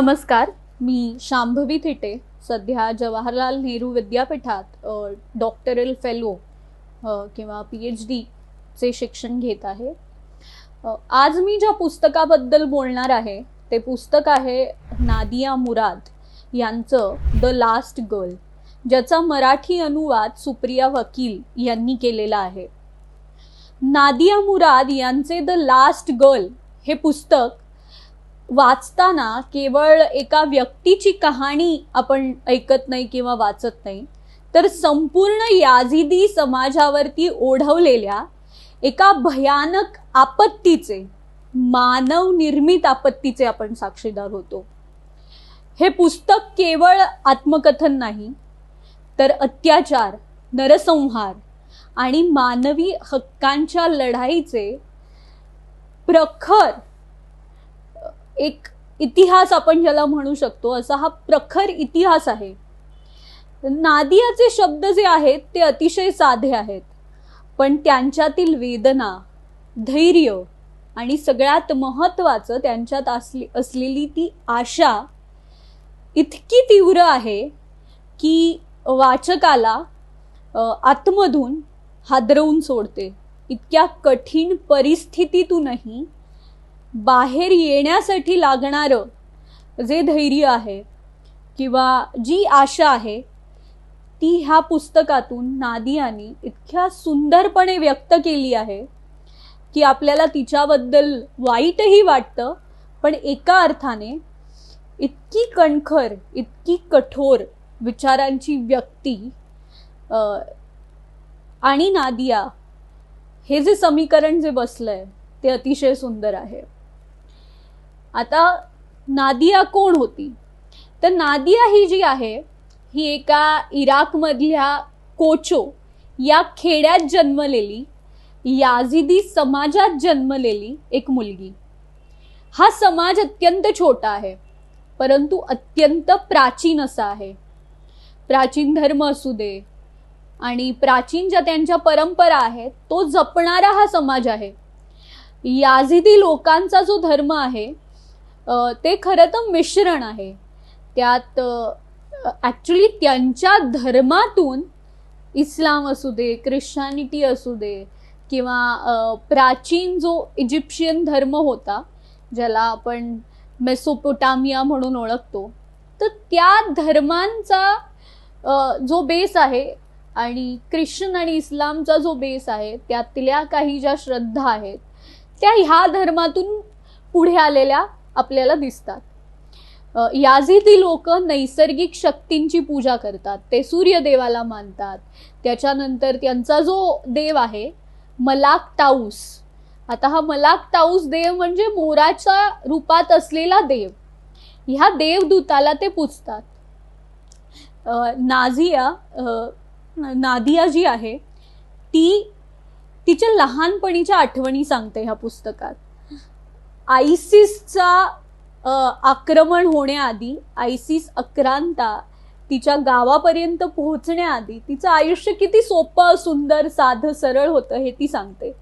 नमस्कार मी शांभवी थिटे सध्या जवाहरलाल नेहरू विद्यापीठात डॉक्टरल फेलो किंवा पी एच डीचे शिक्षण घेत आहे. आज मी ज्या पुस्तकाबद्दल बोलणार आहे ते पुस्तक आहे नादिया मुराद यांचं द लास्ट गर्ल ज्याचा मराठी अनुवाद सुप्रिया वकील यांनी केलेला आहे. नादिया मुराद यांचे द लास्ट गर्ल हे पुस्तक वाचताना केवळ एका व्यक्तीची कहाणी आपण ऐकत नाही किंवा वाचत नाही तर संपूर्ण याझिदी समाजावरती ओढवलेल्या एका भयानक आपत्तीचे मानव निर्मित आपत्तीचे आपण साक्षीदार होतो. हे पुस्तक केवळ आत्मकथन नाही तर अत्याचार नरसंहार आणि मानवी हक्कांच्या लढाईचे प्रखर एक इतिहास आपण ज्याला म्हणू शकतो असा हा प्रखर इतिहास आहे. नादियाचे शब्द जे आहेत ते अतिशय साधे आहेत. पण त्यांच्यातील वेदना धैर्य आणि सगळ्यात महत्त्वाचं त्यांच्यात असली असलेली ती आशा इतकी तीव्र आहे की वाचकाला आतमधून हादरवून सोडते. इतक्या कठीण परिस्थितीतूनही बाहेर येण्यासाठी लागणारं जे धैर्य आहे किंवा जी आशा आहे ती ह्या पुस्तकातून नादियानी इतक्या सुंदरपणे व्यक्त केली आहे की आपल्याला तिच्याबद्दल वाईटही वाटतं पण एका अर्थाने इतकी कणखर इतकी कठोर विचारांची व्यक्ती आणि नादिया हे जे समीकरण जे बसलं आहे ते अतिशय सुंदर आहे. आता नादिया कोण होती? तर नादिया ही जी आहे ही एका इराकमधल्या कोचो या खेड्यात जन्मलेली याझिदी समाजात जन्मलेली एक मुलगी. हा समाज अत्यंत छोटा आहे परंतु अत्यंत प्राचीन असा आहे. प्राचीन धर्म असू दे आणि प्राचीन ज्या त्यांच्या परंपरा आहेत तो जपणारा हा समाज आहे. याझिदी लोकांचा जो धर्म आहे ते खरं तर मिश्रण आहे. त्यात ॲक्च्युली त्यांच्या धर्मातून इस्लाम असू दे ख्रिश्चनिटी असू दे किंवा प्राचीन जो इजिप्शियन धर्म होता ज्याला आपण मेसोपोटामिया म्हणून ओळखतो तर त्या धर्मांचा जो बेस आहे आणि ख्रिश्चन आणि इस्लामचा जो बेस आहे त्यातल्या काही ज्या श्रद्धा आहेत त्या ह्या धर्मातून पुढे आलेल्या आपल्याला दिसतात. अ, लोक नैसर्गिक शक्तींची पूजा करतात. ते सूर्यदेवाला मानतात. त्याच्यानंतर त्यांचा जो देव आहे मलाक टाऊस आता हा मलाक टाऊस देव म्हणजे मोराच्या रूपात असलेला देव. ह्या देवदूताला ते पूजतात. नाझिया नादिया जी आहे ती तिच्या लहानपणीच्या आठवणी सांगते ह्या पुस्तकात. आयसिसचा आक्रमण होण्याआधी आयसिस अक्रांता तिच्या गावापर्यंत पोहोचण्याआधी तिचं आयुष्य किती सोपं सुंदर साधं सरळ होतं हे ती सांगते.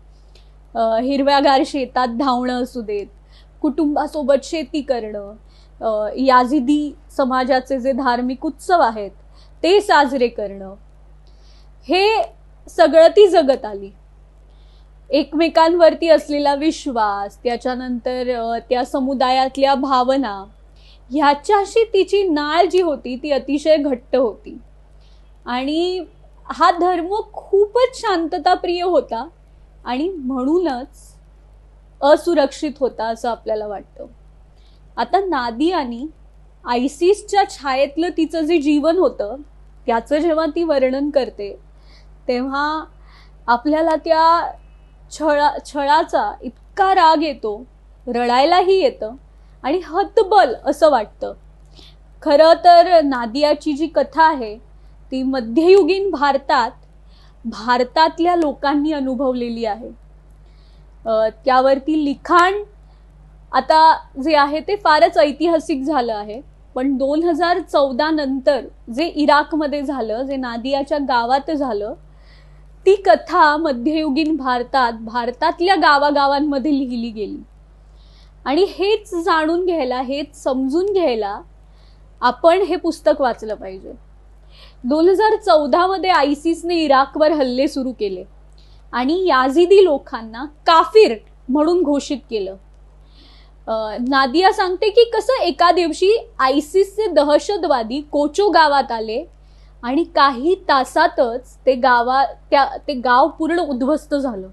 हिरव्यागार शेतात धावणं असू देत कुटुंबासोबत शेती करणं याजिदी याझिदी समाजाचे जे धार्मिक उत्सव आहेत ते साजरे करणं. हे सगळं ती जगत आली. एकमेकांवरती असलेला विश्वास त्याच्यानंतर त्या समुदायातल्या भावना ह्याच्याशी तिची नाळ जी होती ती अतिशय घट्ट होती. आणि हा धर्म खूपच शांतताप्रिय होता आणि म्हणूनच असुरक्षित होता असं आपल्याला वाटतं. आता नादियानी आयसिसच्या छायेतलं तिचं जे जीवन होतं त्याचं जेव्हा ती वर्णन करते तेव्हा आपल्याला त्या छळा छळाचा इतका राग येतो रडायलाही येतं आणि हतबल असं वाटतं. खरं तर नादियाची जी कथा आहे ती मध्ययुगीन भारतात भारतातल्या लोकांनी अनुभवलेली आहे. त्यावरती लिखाण आता जे आहे ते फारच ऐतिहासिक झालं आहे पण दोन हजार चौदा नंतर जे इराकमध्ये झालं जे नादियाच्या गावात झालं ती कथा मध्ययुगीन भारतात भारतातल्या गावागावांमध्ये लिहिली गेली. आणि हेच जाणून घ्यायला हेच समजून घ्यायला आपण हे पुस्तक वाचलं पाहिजे. दोन हजार चौदामध्ये आयसिसने इराकवर हल्ले सुरू केले आणि याझिदी लोकांना काफिर म्हणून घोषित केलं. नादिया सांगते की कसं एका दिवशी आयसिसचे दहशतवादी कोचो गावात आले आणि काही तासातच ते गावा त्या ते गाव पूर्ण उद्ध्वस्त झालं.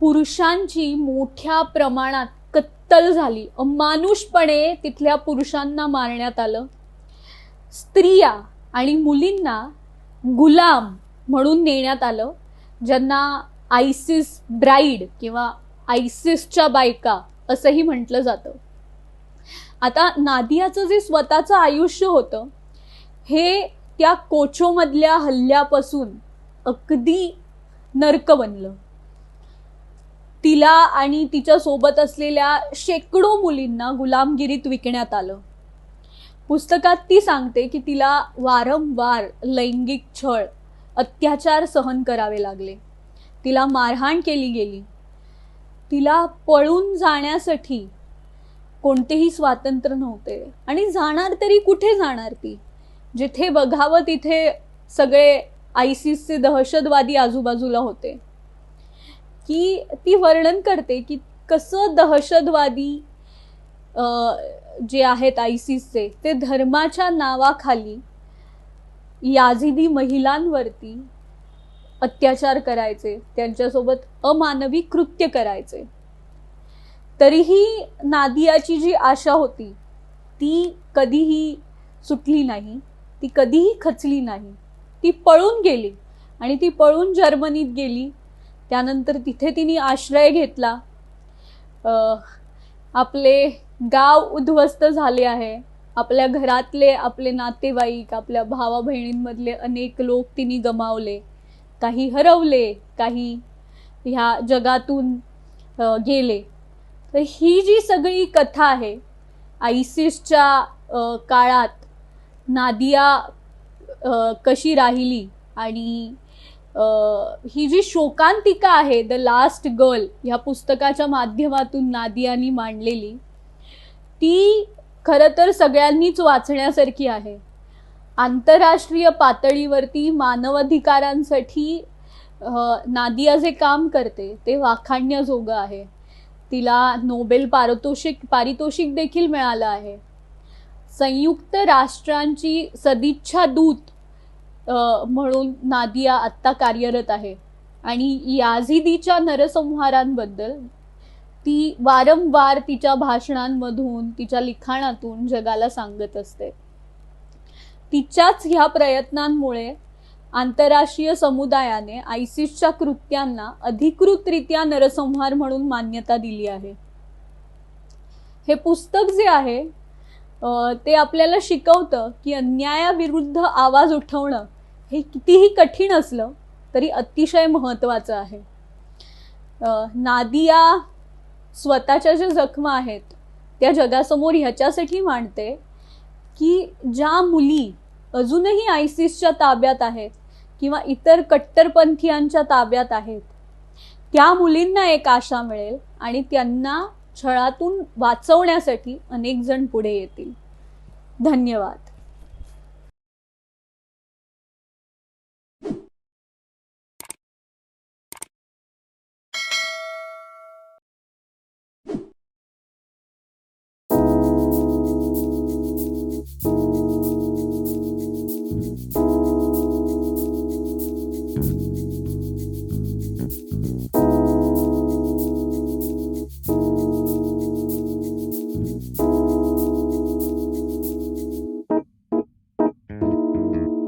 पुरुषांची मोठ्या प्रमाणात कत्तल झाली. अमानुषपणे तिथल्या पुरुषांना मारण्यात आलं. स्त्रिया आणि मुलींना गुलाम म्हणून नेण्यात आलं. ज्यांना आयसिस ब्राईड किंवा आयसिसच्या बायका असंही म्हटलं जातं. आता नादियाचं जे स्वतःचं आयुष्य होतं हे त्या कोचोमधल्या हल्ल्यापासून अगदी नरक बनलं. तिला आणि तिच्या सोबत असलेल्या शेकडो मुलींना गुलामगिरीत विकण्यात आलं. पुस्तकात ती सांगते की तिला वारंवार लैंगिक छळ अत्याचार सहन करावे लागले. तिला मारहाण केली गेली. तिला पळून जाण्यासाठी कोणतेही स्वातंत्र्य नव्हते आणि जाणार तरी कुठे जाणार ती? जिथे बघावं तिथे सगळे आयसीसचे दहशतवादी आजूबाजूला होते. की ती वर्णन करते की कसं दहशतवादी जे आहेत आयसिसचे ते धर्माच्या नावाखाली याझिदी महिलांवरती अत्याचार करायचे त्यांच्यासोबत अमानवी कृत्य करायचे. तरीही नादियाची जी आशा होती ती कधीही सुटली नाही. ती कधीही खचली नाही. ती पळून गेली आणि ती पळून जर्मनीत गेली. त्यानंतर तिथे तिने आश्रय घेतला. आपले गाव उद्ध्वस्त झाले आहे. आपल्या घरातले आपले नातेवाईक आपल्या भावा बहिणींमधले अनेक लोक तिने गमावले. काही हरवले काही ह्या जगातून गेले. तर ही जी सगळी कथा आहे आयसिसच्या काळात नादिया कशी राहिली? आणि ही जी शोकांतिका आहे द लास्ट गर्ल ह्या पुस्तकाच्या माध्यमातून नादियानी मांडलेली ती खरं तर सगळ्यांनीच वाचण्यासारखी आहे. आंतरराष्ट्रीय पातळीवरती मानवाधिकारांसाठी नादिया जे काम करते ते वाखाणण्याजोगं आहे. तिला नोबेल पारितोषिक पारितोषिक देखील मिळालं आहे. संयुक्त राष्ट्रांची सदिच्छा दूत म्हणून नादिया आत्ता कार्यरत आहे. आणि याझिदीच्या नरसंहारांबद्दल ती वारंवार तिच्या भाषणांमधून तिच्या लिखाणातून जगाला सांगत असते. तिच्याच ह्या प्रयत्नांमुळे आंतरराष्ट्रीय समुदायाने आयसिसच्या कृत्यांना अधिकृतरित्या नरसंहार म्हणून मान्यता दिली आहे. हे पुस्तक जे आहे ते आपल्याला शिकवतं की अन्यायाविरुद्ध आवाज उठवणं हे कितीही कठीण असलं तरी अतिशय महत्त्वाचं आहे. नादिया स्वतःच्या ज्या जखमा आहेत त्या जगासमोर ह्याच्यासाठी मांडते की ज्या मुली अजूनही आयसिसच्या ताब्यात आहेत किंवा इतर कट्टरपंथीयांच्या ताब्यात आहेत त्या मुलींना एक आशा मिळेल आणि त्यांना छळातून वाचवण्यासाठी अनेक जण पुढे येतील. धन्यवाद.